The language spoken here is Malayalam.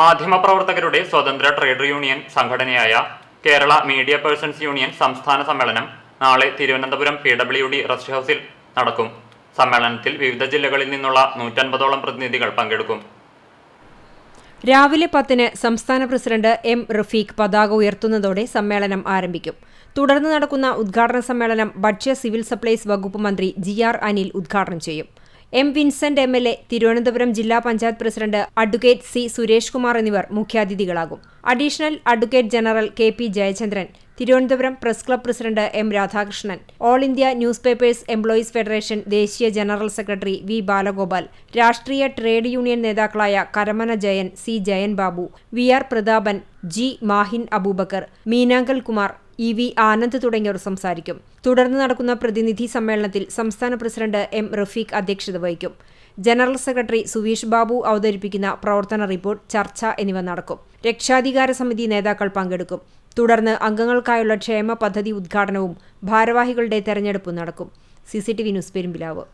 മാധ്യമപ്രവർത്തകരുടെ സ്വതന്ത്ര ട്രേഡ് യൂണിയൻ സംഘടനയായ കേരള മീഡിയ പേഴ്സൺസ് യൂണിയൻ സംസ്ഥാന സമ്മേളനം നാളെ Thiruvananthapuram P W D rest ഹൌസിൽ നടക്കും. സമ്മേളനത്തിൽ വിവിധ ജില്ലകളിൽ നിന്നുള്ള നൂറ്റൻപതോളം പ്രതിനിധികൾ പങ്കെടുക്കും. രാവിലെ പത്തിന് സംസ്ഥാന പ്രസിഡന്റ് എം റഫീഖ് പതാക ഉയർത്തുന്നതോടെ സമ്മേളനം ആരംഭിക്കും. തുടർന്ന് നടക്കുന്ന ഉദ്ഘാടന സമ്മേളനം ഭക്ഷ്യ സിവിൽ സപ്ലൈസ് വകുപ്പ് മന്ത്രി ജി ആർ അനിൽ ഉദ്ഘാടനം ചെയ്യും. M Vincent M L A Thiruvananthapuram ജില്ലാ panchayat president advocate C Suresh Kumar എന്നിവർ മുഖ്യാതിഥികളാകും. Additional advocate general K P Jayachandran Thiruvananthapuram press club president M Radhakrishnan all India news papers employees federation ദേശീയ ജനറൽ സെക്രട്ടറി വി ബാലഗോപാൽ രാഷ്ട്രീയ ട്രേഡ് യൂണിയൻ നേതാക്കളായ Karamana Jayan C Jayan Babu V R Prathapan G Mahin Abubakar Meenankal Kumar E V Anand തുടങ്ങിയവർ സംസാരിക്കും. തുടർന്ന് നടക്കുന്ന പ്രതിനിധി സമ്മേളനത്തിൽ സംസ്ഥാന പ്രസിഡന്റ് എം റഫീഖ് അധ്യക്ഷത വഹിക്കും. ജനറൽ സെക്രട്ടറി സുവീഷ് ബാബു അവതരിപ്പിക്കുന്ന പ്രവർത്തന റിപ്പോർട്ട് ചർച്ച എന്നിവ നടക്കും. രക്ഷാധികാര സമിതി നേതാക്കൾ പങ്കെടുക്കും. തുടർന്ന് അംഗങ്ങൾക്കായുള്ള ക്ഷേമ പദ്ധതി ഉദ്ഘാടനവും ഭാരവാഹികളുടെ തെരഞ്ഞെടുപ്പും നടക്കും. C C T V news Perumpilavu.